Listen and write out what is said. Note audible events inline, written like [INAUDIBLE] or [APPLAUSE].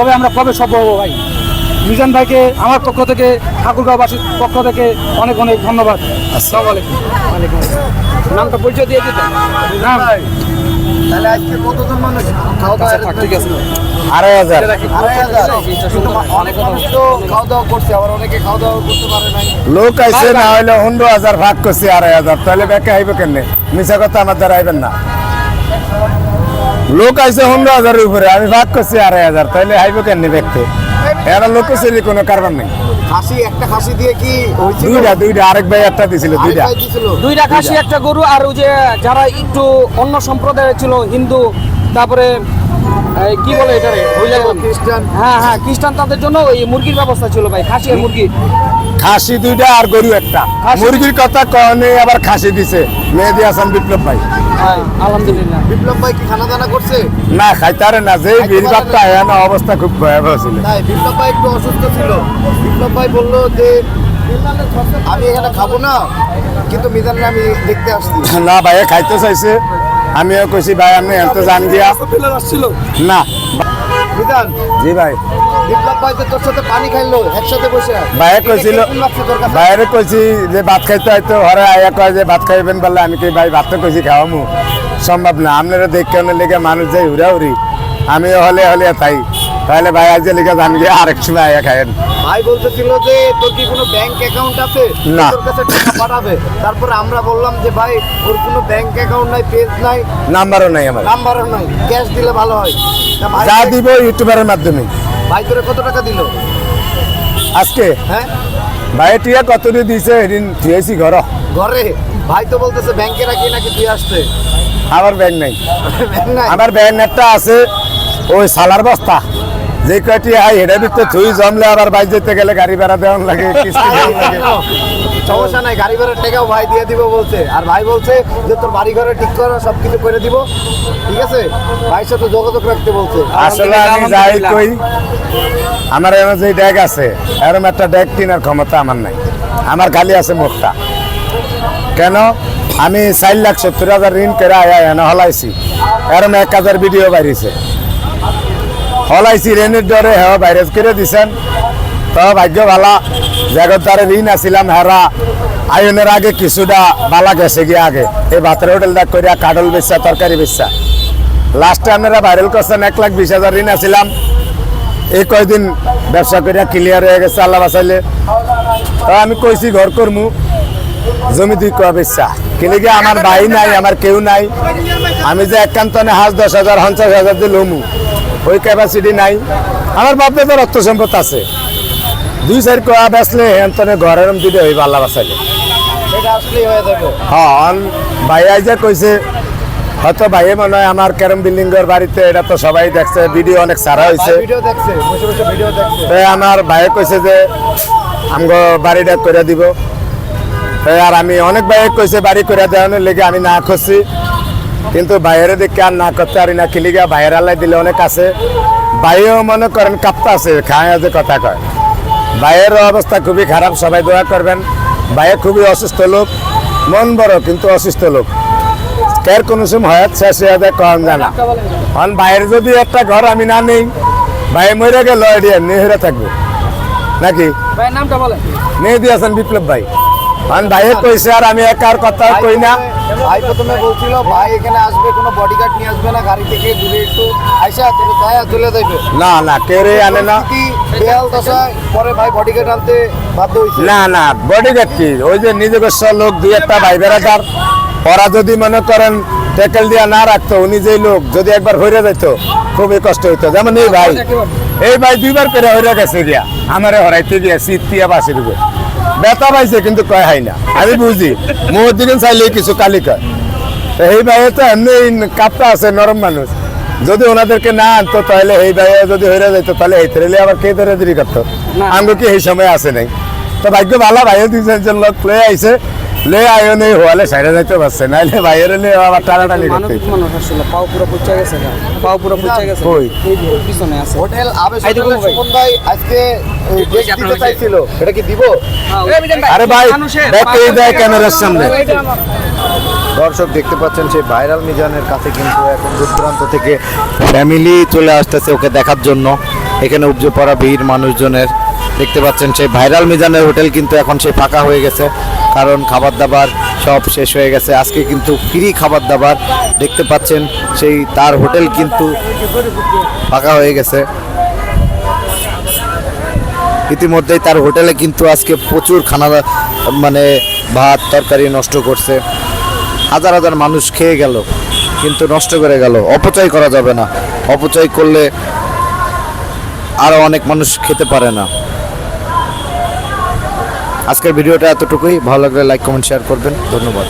তবে আমরা কবে সফল হব ভাই? মিজান ভাইকে আমার পক্ষ থেকে ঠাকুরগাঁওবাসীর পক্ষ থেকে অনেক অনেক ধন্যবাদ। আসসালামু আলাইকুম। ওয়ালাইকুম আসসালাম। নামটা পরিচয় দিয়ে দিতে। নাম? তাহলে আজকে কতজন মানুষ খাওয়া দাওয়া আচ্ছা, ঠিক আছে। আড়াই হাজার। আড়াই হাজার। কিন্তু অনেক মানুষ তো খাওয়া দাওয়া করছে আবার অনেকে খাওয়া দাওয়া করতে পারে নাই। লোক আইছে না হইলে পনেরো হাজার ভাগ করছি আড়াই হাজার। তাহলে ব্যাকে আইবে কেন মিশা কথা আমার দ্বারা আইবেন না। লোক আইছে পনেরো হাজারের উপরে আমি ভাগ করছি আড়াই হাজার তাহলে আইব কেন ব্যক্তি এরা লোক ছেলে কোনো কারবার নেই। খাসি একটা খাসি দিয়ে কি দুইটা দুইটা আরেক ভাই একটা দিছিল দুইটা। দুইটা খাসি একটা গরু আর ওই যে যারা একটু অন্য সম্প্রদায়ের ছিল হিন্দু তারপরে কি বলে এটা। খ্রিস্টান হ্যাঁ হ্যাঁ খ্রিস্টান তাদের জন্য ওই মুরগির ব্যবস্থা ছিল ভাই খাসি আর মুরগি। খাসি দুইটা আর গরু একটা। মুরগির কথা কনে আবার খাসি দিছে। মেহেদি হাসান বিপ্লব ভাই। হ্যাঁ আলহামদুলিল্লাহ। বিপ্লব ভাই কি খানা দানা করছে? না খাইতারে না যে আয়া না। অবস্থা খুব ভয়াবহ ছিল। তাই বিপ্লব ভাই একটু অসুস্থ ছিল। বিপ্লব ভাই বলল যে আমি এখানে খাব না কিন্তু মিজানের আমি দেখতে আসছি। না ভাই খাইতে চাইছে। আমিও কইছি ভাই আমি এত জান দিয়া না। মিজান। জি ভাই। বিপ্লব ভাই তো তোর সাথে পানি খাইলো একসাথে বসে ভাইয়ে কইছিল বাইরে কইছি যে ভাত খাইতে হয়তো হরে আয়া কয় যে ভাত খাইবেন বললে আমি কি ভাই ভাত তো কইছি খাওয়ামু। সম্ভব না আপনারা দেখে লেগে মানুষ যাই উড়া উড়ি আমিও হলে হলে তাই। তাহলে ভাই আজ লিখে জান গিয়ে আরেক সময় আয়া খায়েন ভাই বলতেছিল যে তোর কি কোনো ব্যাংক অ্যাকাউন্ট আছে? না। তোর কাছে টাকা পাঠাবে। তারপরে আমরা বললাম যে ভাই ওর কোনো ব্যাংক অ্যাকাউন্ট নাই পেজ নাই। নাম্বারও নাই আমার। নাম্বারও নাই। ক্যাশ দিলে ভালো হয়। যা দিব ইউটিউবের মাধ্যমে। ভাই তোরে কত টাকা দিল? আজকে? হ্যাঁ? ভাইটিয়া কত দিয়ে দিছে এদিন থিয়েছি ঘর। ঘরে? ভাই তো বলতেছে ব্যাংকে রাখি নাকি তুই আসতে? আমার ব্যাংক নাই। আমার ব্যাংক নেটটা আছে ওই সালার বস্তা। যে কয়টি আই হেডে ভিতরে থুই জমলে আবার বাইরে যেতে গেলে গাড়ি ভাড়া দেওয়ান লাগে কিস্তি লাগে। [LAUGHS] সমস্যা নাই গাড়ি ভাড়ার টাকাও ভাই দিয়ে দিব বলছে। আর ভাই বলছে যে তোর বাড়ি ঘরে ঠিক করো সব কিছু করে দিব। ঠিক আছে? ভাইয়ের সাথে যোগাযোগ রাখতে বলছে। আসলে আমি যাই কই আমার এমন যে ড্যাগ আছে এরকম একটা ড্যাগ কেনার ক্ষমতা আমার নাই। আমার খালি আছে মুখটা। কেন? আমি চার লাখ সত্তর হাজার ঋণ করে আয়া এনে হলাইছি। এরম এক হাজার ভিডিও বাইরেছে। হলাইছি ঋণের ডরে হ্যাঁ ভাইরাস করে দিছেন। তো ভাগ্য ভালা তারে ঋণ আসিলাম হেরা আয়নের আগে কিছুটা বালা গেছে গিয়ে আগে। এই ভাতের হোটেলটা করিয়া কাডল বেচা, তরকারি বেচা। লাস্টে আপনারা ভাইরাল করছেন এক লাখ বিশ হাজার ঋণ আসিলাম এই কয়দিন ব্যবসা করিয়া ক্লিয়ার হয়ে গেছে, আল্লাহ বাসাইলে তো আমি কইছি, ঘর করমু, জমি দুই কয়া বেচা। কেলিগে আমার ভাই নাই, আমার কেউ নাই। আমি যে একান্তনে হাঁস দশ হাজার, পঞ্চাশ হাজার দিয়ে লমু। ওই ক্যাপাসিটি নাই। আমার বাপে তো রক্ত সম্পদ আছে। দুই চার কয়া বেচলে এন্তনে ঘরের দিতে হইব আল্লাহ বাসাইলে সেটা আসলেই হয়ে যাবে। হ্যাঁ অন ভাই আইজা কইছে হয়তো ভাইয়ে মনে হয় আমার ক্যারম বিল্ডিং এর বাড়িতে এটা তো সবাই দেখছে ভিডিও অনেক সারা হয়েছে ভিডিও দেখছে বসে বসে ভিডিও দেখছে। তাই আমার ভাইয়ে কইছে যে আমগো বাড়িটা করে দিব। আর আমি অনেক ভাইয়ে কইছে বাড়ি করে দেওয়ানোর লেগে আমি না করছি কিন্তু বাইরে দেখে আর না করতে পারি না খিলিগা বাইরে আলাই দিলে অনেক আছে। ভাইও মনে করেন কাপ্তা আছে খায় যে কথা কয়। ভাইয়ের অবস্থা খুবই খারাপ সবাই দোয়া করবেন। ভাইয়ে খুবই অসুস্থ লোক মন বড় কিন্তু অসুস্থ লোক। কের কোনো সময় হয় শেষ হয়ে যায় কম জানা। কারণ বাইরে যদি একটা ঘর আমি না নেই ভাই মরে গেল এটি এমনি হেরে থাকব। নাকি? ভাই নামটা বলেন। মেহেদি হাসান বিপ্লব ভাই। কারণ ভাইয়ে কইছে আর আমি একার কথা কই না। ভাই প্রথমে বলছিল ভাই এখানে আসবে কোনো বডিগার্ড নিয়ে আসবে না গাড়ি থেকে দূরে একটু আইসা তোর দায়া তুলে দেবে। না না কেউ রে আনে না। বেহাল দশায় পরে ভাই বডিগার্ড আনতে বাধ্য হয়েছে। না না বডিগার্ড কি? ওই যে নিজস্ব লোক দুই একটা ভাই বেড়াদার। ওরা যদি মনে করেন ট্যাকেল দিয়া না রাখতো উনি যেই লোক যদি একবার হইরে যেত খুবই কষ্ট হইতো। যেমন এই ভাই এই ভাই দুইবার করে হইরে গেছে গিয়া। আমারে হরাইতে গিয়া শীত তিয়া বাসি রুবে বেতা পাইছে কিন্তু কয় হাই না। আমি বুঝি মোর দিকে চাইলে কিছু কালি কয় তো এই ভাই তো এমনি কাপটা আছে নরম মানুষ। যদি ওনাদেরকে না আনতো তাহলে এই ভাই যদি হয়ে যেত তাহলে এই তেলে আবার কে ধরে দেরি করতো? আমি কি এই সময় আসে নাই? তো ভাগ্য ভালো ভাইও দুই চারজন লোক প্লে আইছে। লয়ে আয়ো নেই হওয়ালে সাইডে যাইতে পারছে নাইলে ভাইয়ের নিয়ে আবার টানাটানি করতে মানুষ আসলে পাও পুরো পুচ্চা গেছে গা। পাও পুরো পুচ্চা গেছে কই? পিছনে আছে হোটেল দেখুন ভাই। সুমন ভাই আজকে এই, দিতে চাইছিল এটা কি দিব আরে ভাই দেখতে দেয় ক্যামেরার সামনে দর্শক দেখতে পাচ্ছেন সেই ভাইরাল মিজানের কাছে কিন্তু এখন দূর দূরান্ত থেকে ফ্যামিলি চলে আসতেছে ওকে দেখার জন্য এখানে উপজে পড়া ভিড় মানুষজনের দেখতে পাচ্ছেন, সেই ভাইরাল মিজানের হোটেল কিন্তু এখন সেই ফাঁকা হয়ে গেছে, কারণ খাবার দাবার সব শেষ হয়ে গেছে। আজকে কিন্তু ফ্রি খাবার দাবার দেখতে পাচ্ছেন, সেই তার হোটেল কিন্তু ফাঁকা হয়ে গেছে। ইতিমধ্যেই তার হোটেলে কিন্তু আজকে প্রচুর খানা মানে ভাত, তরকারি নষ্ট করছে। হাজার হাজার মানুষ খেয়ে গেল, কিন্তু নষ্ট করে গেল। অপচয় করা যাবে না। অপচয় করলে আরও অনেক মানুষ খেতে পারে না। আজকের ভিডিওটা এতটুকুই। ভালো লাগলে লাইক কমেন্ট শেয়ার করবেন। ধন্যবাদ।